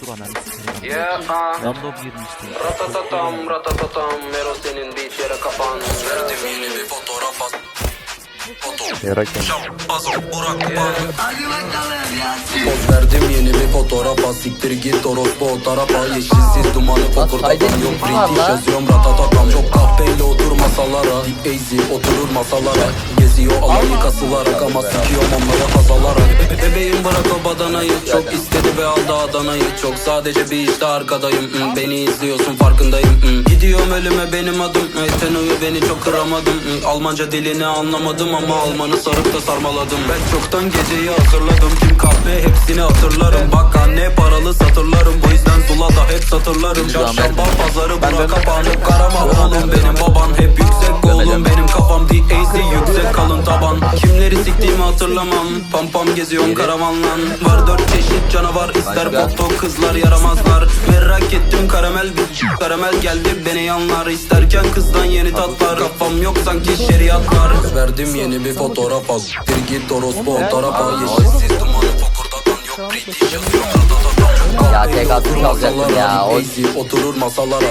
Dur ananı sikeyim. Yeah, ah. Random girmişti. Ratatatam, ratatatam. Mero senin beat yere kapan. Verdim yeni bir fotoğraf Ban Poz verdim yeni bir fotoğraf as Siktir git orospu o tarafa. Yeşilsiz dumanı fokurdatan Yok. British yazıyorum. Ratatatam Çok kahpeyle otur masalara. Deep easy oturur masalara. Geziyor alayı kasılarak Ama sikiyorum onları Bebeğim bırak o badanayı. Çok istedi ve aldı Adana'yı. Çok sadece bir işte arkadayım. Hmm, Beni izliyorsun farkındayım. Hmm, Gidiyorum ölüme benim adım. Sen uyu beni çok kıramadım. Hmm, Almanca dilini anlamadım ama Almanı sarıp da sarmaladım. Ben çoktan geceyi hazırladım. Tüm kahve hepsini hatırlarım. Bak anne paralı satırlarım. Bu yüzden Zula'da hep satırlarım. Çarşamba pazarı bura kapanıp Karama oğlum benim Siktiğimi hatırlamam. Pam pam geziyorum karavanlan Var dört çeşit canavar. İster foto kızlar yaramazlar. Merak ettim karamel bir karamel geldi beni yanlar. İsterken kızdan yeni tatlar. Kafam yok sanki şeriatlar. Verdim yeni bir fotoğraf al. Bir git orospu o tarafa. Yeşilsiz dumanı fokurdatan yok. British yazıyor Ya tek atmış olacaktım ya. Oturur masalara